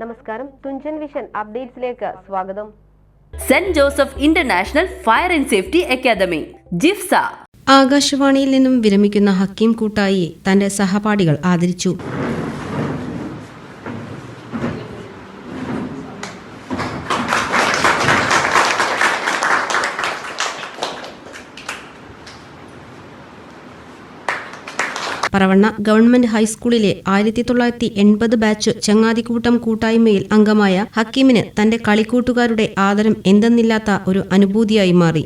നമസ്കാരം. തുഞ്ചൻ വിഷൻ അപ്ഡേറ്റ്സിലേക്ക് സ്വാഗതം. Saint Joseph International fire and safety academy JIFSA. ആകാശവാണിയിൽ നിന്നും വിരമിക്കുന്ന ഹക്കീം കൂട്ടായിയെ തന്റെ സഹപാഠികൾ ആദരിച്ചു. പറവണ്ണ ഗവൺമെന്റ് ഹൈസ്കൂളിലെ ആയിരത്തി തൊള്ളായിരത്തി എൺപത് ബാച്ച് ചങ്ങാതിക്കൂട്ടം കൂട്ടായ്മയിൽ അംഗമായ ഹക്കീമിന് തന്റെ കളിക്കൂട്ടുകാരുടെ ആദരം എന്തെന്നില്ലാത്ത ഒരു അനുഭൂതിയായി മാറി.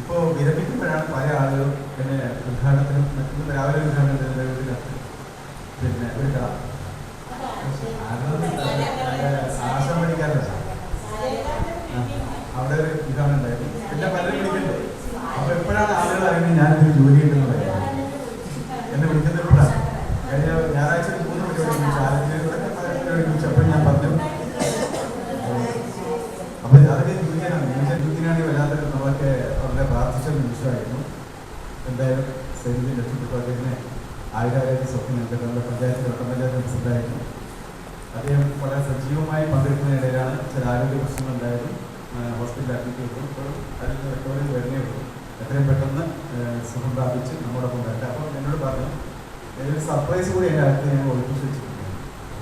ഇപ്പോൾ വിരമിക്കുമ്പോഴാണ് പല ആളുകളും പിന്നെ ഉദ്ഘാടനത്തിനും മറ്റൊന്നും രാവിലെ ഉദ്ഘാടനത്തിന് ഒരു കത്ത് പിന്നെ ഒരു ആശം പഠിക്കാറില്ല അവിടെ ഒരു ഇതാണ് ഉണ്ടായിരുന്നു പിന്നെ പലരും വിളിക്കണ്ടേ അപ്പൊ എപ്പോഴാണ് ആളുകൾ അറിയുന്നത് ഞാനൊരു ജോലി ഉണ്ടെന്ന് എന്നെ വിളിക്കുന്നത് എപ്പോഴാണ് കഴിഞ്ഞ ഞായറാഴ്ച മൂന്ന് മണിക്കൂർ വിളിച്ചു. ആലപ്പുഴയിലൂടെ പലപ്പോഴും വിളിച്ചപ്പോൾ ഞാൻ പറഞ്ഞു അപ്പൊ അതൊക്കെ ജൂനിയറാണ് ജൂനിയർ ജൂനിയറാണെങ്കിൽ വല്ലാത്ത നമ്മളൊക്കെ വളരെ പ്രാർത്ഥിച്ച നിമിഷമായിരുന്നു. എന്തായാലും സൈനിക രക്ഷപ്പെട്ടു അദ്ദേഹത്തിന് ആയിരായിരത്തി സ്വപ്നം നമ്മുടെ പഞ്ചായത്ത് ഘട്ടം പഞ്ചായത്ത് പ്രസിഡന്റായിരുന്നു. അദ്ദേഹം വളരെ സജീവമായി പങ്കെടുക്കുന്നതിനിടയിലാണ് ചില ആരോഗ്യ പ്രശ്നങ്ങൾ ഉണ്ടായതും. ഹോസ്പിറ്റലിൽ അഡ്മിറ്റ് ചെയ്തു. ഇപ്പോഴും അതിൽ റിക്കവറി വരുന്നേ ഉള്ളൂ. എത്രയും പെട്ടെന്ന് സുഖം പ്രാപിച്ച് നമ്മോടൊപ്പം വരട്ടെ. അപ്പോൾ എന്നോട് പറഞ്ഞു ഒരു സർപ്രൈസ് കൂടി എന്റെ അടുത്ത് ഞാൻ ഒളിപ്പിച്ച് വെച്ചിട്ടുണ്ട്.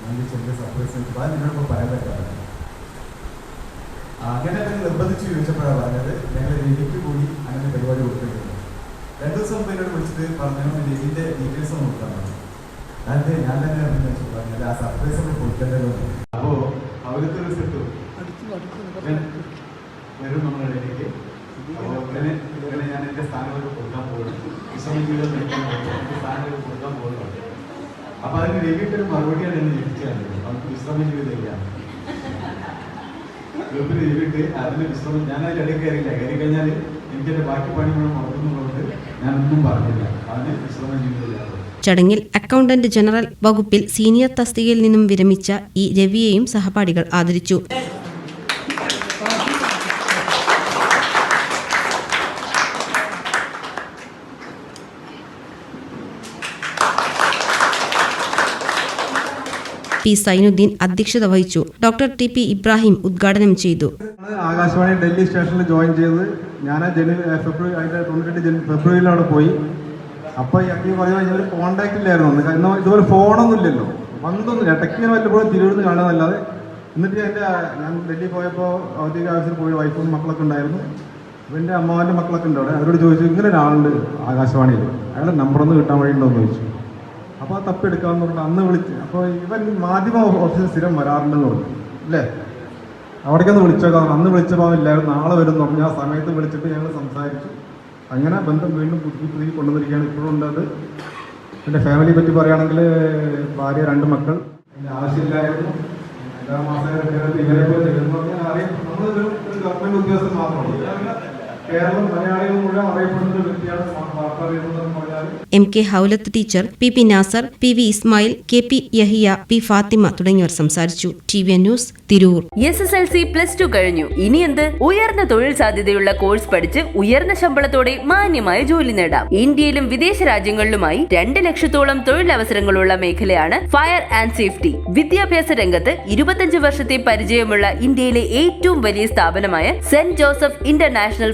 അങ്ങനെ ചെറിയ സർപ്രൈസ് വെച്ചു അത് നിന്നോട് ഇപ്പോൾ പറയാൻ പറ്റാറില്ല അങ്ങനെ തന്നെ നിർബന്ധിച്ച് ചോദിച്ചപ്പോഴാണ് പറഞ്ഞത് ഞങ്ങൾ രവിക്ക് കൂടി അങ്ങനെ പരിപാടി കൊടുത്തിട്ടുണ്ട് രണ്ടു ദിവസം മുമ്പ് എന്നോട് വിളിച്ചിട്ട് പറഞ്ഞു രവിന്റെ ഡീറ്റെയിൽസ് ഒന്ന് കൊടുക്കാൻ പറഞ്ഞു. അതെ ഞാൻ തന്നെ അറിഞ്ഞു വെച്ചു. പറഞ്ഞത് ആ സർപ്രൈസ് ഒന്ന് കൊടുക്കേണ്ടത് അപ്പോൾ അവർക്ക് ഒരു സെറ്റ് വരും നമ്മുടെ ഇടയിലേക്ക് അപ്പോൾ സ്ഥാനം ഒരു കൊടുക്കാൻ എന്റെ സ്ഥാനമൊക്കെ കൊടുക്കാൻ സ്ഥാനം ഒരു കൊടുക്കാൻ പോകുന്നുണ്ട് അപ്പൊ അതിന് രവിയുടെ ഒരു മറുപടിയാണ് എന്നെ ലഭിച്ചത് നമുക്ക് വിശ്രമ ജീവിതമില്ലാണ് ഗ്രൂപ്പിൽ രവിട്ട് അതിന് വിശ്രമം ഞാൻ അതിൽ ഇടയിൽ കയറിയില്ല. കയറി കഴിഞ്ഞാൽ എനിക്ക് എന്റെ ബാക്കി പണി മറക്കുന്നുള്ളത് ഞാനൊന്നും പറഞ്ഞില്ല. അതിന് വിശ്രമ ജീവിതമില്ലാതെ ചടങ്ങിൽ അക്കൗണ്ടന്റ് ജനറൽ വകുപ്പിൽ സീനിയർ തസ്തികയിൽ നിന്നും വിരമിച്ച ഈ രവിയെയും സഹപാഠികൾ ആദരിച്ചു. പി സൈനുദ്ദീൻ അധ്യക്ഷത വഹിച്ചു. ഡോക്ടർ ടി പി ഇബ്രാഹിം ഉദ്ഘാടനം ചെയ്തു. ആകാശവാണി ഡൽഹി സ്റ്റേഷനിൽ ജോയിൻ ചെയ്ത് ഞാൻ ഫെബ്രുവരി അതിന്റെ അവിടെ പോയി. അക്കി ഒരു ഞാൻ ഇല്ലായിരുന്നു. ഇതുപോലെ ഫോണൊന്നും ഇല്ലല്ലോ ഇടയ്ക്ക് ഇങ്ങനെ വല്ലപ്പോഴും തിരുവനന്തപുരം കാണുന്നതല്ലാതെ എന്നിട്ട് എന്റെ ഞാൻ ഡൽഹി പോയപ്പോൾ ഔദ്യോഗിക ആവശ്യത്തിൽ പോയി വൈഫും മക്കളൊക്കെ ഉണ്ടായിരുന്നു. അപ്പോൾ എന്റെ അമ്മാവന്റെ മക്കളൊക്കെ ഉണ്ട് അവിടെ. അവരോട് ചോദിച്ചു ഇങ്ങനെ ഒരാളുണ്ട് ആകാശവാണിയിൽ. അയാളുടെ നമ്പറൊന്ന് കിട്ടാൻ വഴിയുണ്ടോ? എന്ന് ചോദിച്ചു. അപ്പോൾ ആ തപ്പിയെടുക്കാമെന്ന് പറഞ്ഞു അന്ന് വിളിച്ച്. അപ്പോൾ ഇവൻ മാധ്യമ ഓഫീസിൽ സ്ഥിരം വരാറുണ്ടെന്ന് പറഞ്ഞു. അല്ലേ? അവിടേക്കൊന്ന് വിളിച്ചേക്കാം അന്ന് വിളിച്ചപ്പോൾ എല്ലാവരും നാളെ വരും എന്ന് പറഞ്ഞു. ആ സമയത്ത് വിളിച്ചിട്ട് ഞങ്ങൾ സംസാരിച്ചു. അങ്ങനെ ബന്ധം വീണ്ടും പുതുക്കി പുതുക്കി കൊണ്ടുവന്നിരിക്കുകയാണ്. ഇപ്പോഴും ഉണ്ട് അത്. എന്റെ ഫാമിലിയെ പറ്റി പറയുകയാണെങ്കിൽ ഭാര്യ രണ്ട് മക്കൾ. അതിന്റെ ആവശ്യമില്ലായിരുന്നു. എല്ലാ മാസം ഇവരെ പോലെ അറിയാം. നമ്മളൊരു ഗവൺമെന്റ് ഉദ്യോഗസ്ഥൻ മാത്രമാണ് കേരളം മലയാളികൾ മുഴുവൻ അറിയപ്പെടുന്ന ഒരു വ്യക്തിയാണ് വാർത്ത പറഞ്ഞാൽ M K Houlath teacher P P Nasar P V Ismail K P Yahiya P Fathima തുടങ്ങിയവർ സംസാരിച്ചു. T V news Tirur. S S L C plus two കഴിഞ്ഞു. ഇനി എന്ത്? ഉയർന്ന തൊഴിൽ സാധ്യതയുള്ള കോഴ്സ് പഠിച്ച് ഉയർന്ന ശമ്പളത്തോടെ മാന്യമായ ജോലി നേടാം. ഇന്ത്യയിലും വിദേശ രാജ്യങ്ങളിലുമായി രണ്ട് ലക്ഷത്തോളം തൊഴിലവസരങ്ങളുള്ള മേഖലയാണ് ഫയർ ആൻഡ് സേഫ്റ്റി വിദ്യാഭ്യാസ രംഗത്ത് ഇരുപത്തഞ്ച് വർഷത്തെ പരിചയമുള്ള ഇന്ത്യയിലെ ഏറ്റവും വലിയ സ്ഥാപനമായ Saint Joseph International